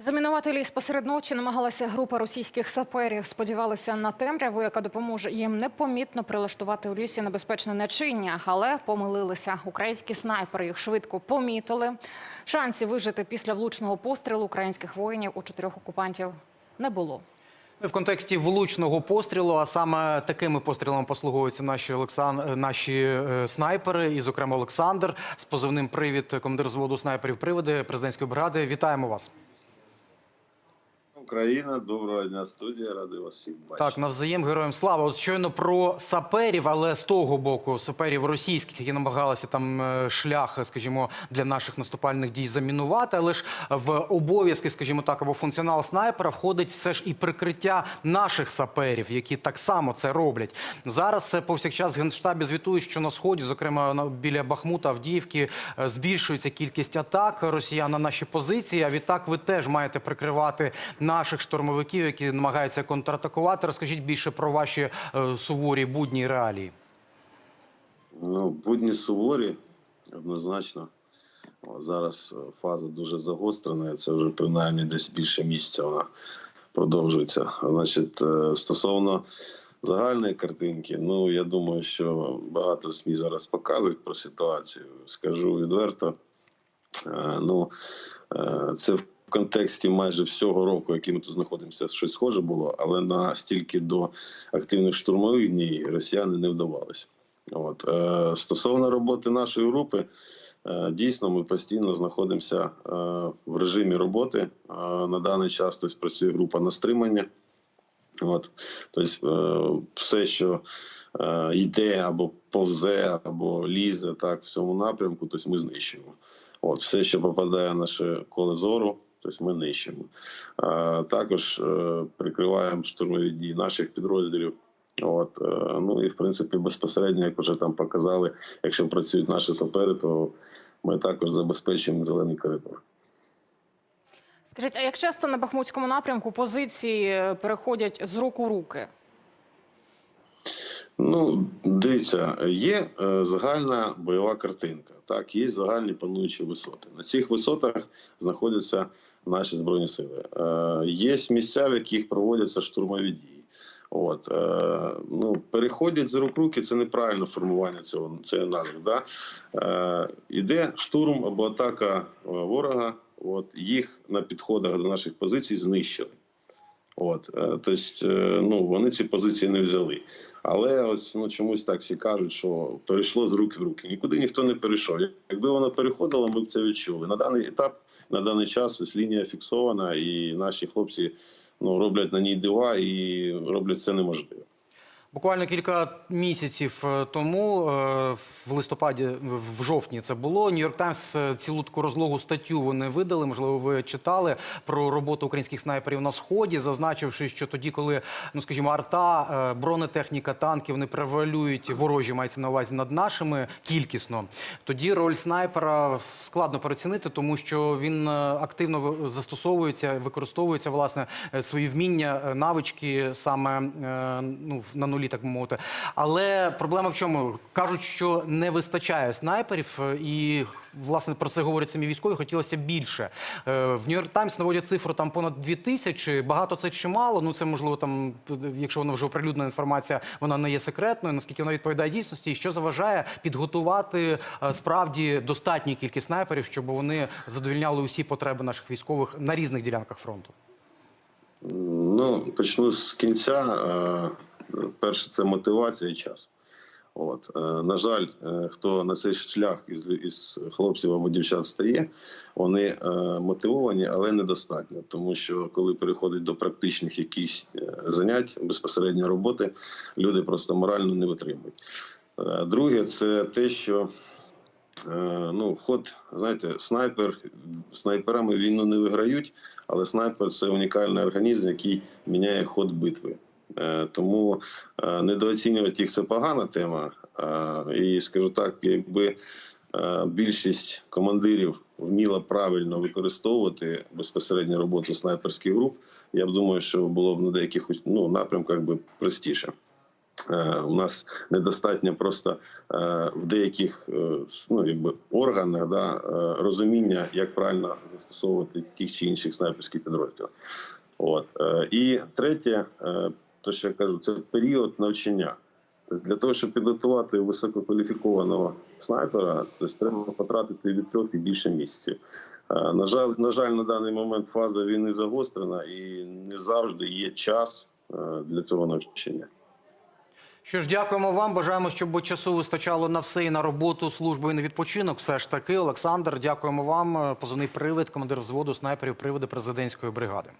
Замінувати ліс посеред ночі намагалася група російських саперів. Сподівалися на темряву, яка допоможе їм непомітно прилаштувати у лісі небезпечне начиння, але помилилися. Українські снайпери їх швидко помітили. Шансів вижити після влучного пострілу українських воїнів у чотирьох окупантів не було. В контексті влучного пострілу, а саме такими пострілами послуговуються наші Олексан... наші е, снайпери, і, зокрема, Олександр з позивним привід, командир зводу снайперів приводи президентської бригади. Вітаємо вас. Україна, доброго дня, студія, радий вас всіх бачити. Так, навзаєм героям слава. От щойно про саперів, але з того боку саперів російських, які намагалися там е, шлях, скажімо, для наших наступальних дій замінувати. Але ж в обов'язки, скажімо так, або функціонал снайпера входить все ж і прикриття наших саперів, які так само це роблять. Зараз е, повсякчас генштабі звітують, що на сході, зокрема біля Бахмута, Авдіївки, е, збільшується кількість атак росіян на наші позиції. А відтак ви теж маєте прикривати наших штурмовиків, які намагаються контратакувати. Розкажіть більше про ваші е, суворі будні реалії. Ну, будні суворі, однозначно. Зараз е, фаза дуже загострена, це вже принаймні десь більше місяця вона продовжується. Значить, е, стосовно загальної картинки, ну я думаю, що багато СМІ зараз показують про ситуацію. Скажу відверто. Ну, це в контексті майже всього року, який ми тут знаходимося, щось схоже було, але настільки до активних штурмових дій росіяни не вдавалися. От е, стосовно роботи нашої групи, е, дійсно ми постійно знаходимося е, в режимі роботи. На даний час тобто, працює група на стримання. От, тобто, все, що йде або повзе, або лізе так в цьому напрямку, тобто ми знищуємо. От, все, що попадає в наше коле зору, тобто ми нищимо. Також е, прикриваємо штурмові дії наших підрозділів. От, е, ну і в принципі безпосередньо, як вже там показали, якщо працюють наші сапери, то ми також забезпечуємо зелений коридор. Скажіть, а як часто на Бахмутському напрямку позиції е, переходять з рук у руки? Ну, дивіться, є загальна бойова картинка. Так, є загальні пануючі висоти. На цих висотах знаходяться наші збройні сили. Є місця, в яких проводяться штурмові дії. От е, ну переходять з рук руки. Це неправильне формування цього цієї назви. Да? Е, іде штурм або атака е, ворога. От їх на підходах до наших позицій знищили. От, е, тобто, е, ну вони ці позиції не взяли. Але ось ну чомусь так всі кажуть, що перейшло з руки в руки. Нікуди ніхто не перейшов. Якби воно переходило, ми б це відчули. На даний етап, на даний час ось лінія фіксована, і наші хлопці ну роблять на ній дива і роблять це неможливо. Буквально кілька місяців е, тому, е, в листопаді, в жовтні це було. Нью-Йорк Таймс е, цілу таку розлогу статтю вони видали. Можливо, ви читали про роботу українських снайперів на сході, зазначивши, що тоді, коли ну скажімо, арта, бронетехніка, танки вони превалюють ворожі, мається на увазі над нашими кількісно. Тоді роль снайпера складно переоцінити, тому що він активно застосовується, використовується власне свої вміння, навички саме ну на нулі, так мовити. Але проблема в чому? Кажуть, що не вистачає снайперів, е, і власне про це говорять самі військові. Хотілося більше. Е, В Нью-Йорк Таймс наводять цифру там понад дві тисячі. Багато це чи мало? Ну це можливо там, якщо вона вже оприлюднена інформація, вона не є секретною. Наскільки вона відповідає дійсності, і що заважає підготувати е, справді достатню кількість снайперів, щоб вони задовільняли усі потреби наших військових на різних ділянках фронту. Ну почну з кінця. Перше, це мотивація і час. От е, на жаль, е, хто на цей шлях із, із хлопців або дівчат стає, вони е, мотивовані, але недостатньо. Тому що коли переходить до практичних якихось е, занять, безпосередньо роботи, люди просто морально не витримують. Друге, це те, що ну, ход, знаєте, снайпер, снайперами війну не виграють, але снайпер це унікальний організм, який міняє ход битви. Е, Тому е, недооцінювати їх це погана тема. Е, І скажу так, якби більшість командирів вміла правильно використовувати безпосередньо роботу снайперських груп, я б думаю, що було б на деяких ну, напрямках би простіше. У нас недостатньо просто в деяких ну, якби, органах да, розуміння, як правильно застосовувати тих чи інших снайперських підрозділів. От. І третє, е, то що я кажу, це період навчання. Тобто для того, щоб підготувати висококваліфікованого снайпера, тобто треба потратити від трьох і більше місяців. Е, На жаль, на жаль, на даний момент фаза війни загострена і не завжди є час е, для цього навчання. Що ж, дякуємо вам. Бажаємо, щоб часу вистачало на все і на роботу служби і на відпочинок. Все ж таки, Олександр, дякуємо вам. Позивний привид, командир взводу снайперів приводи президентської бригади.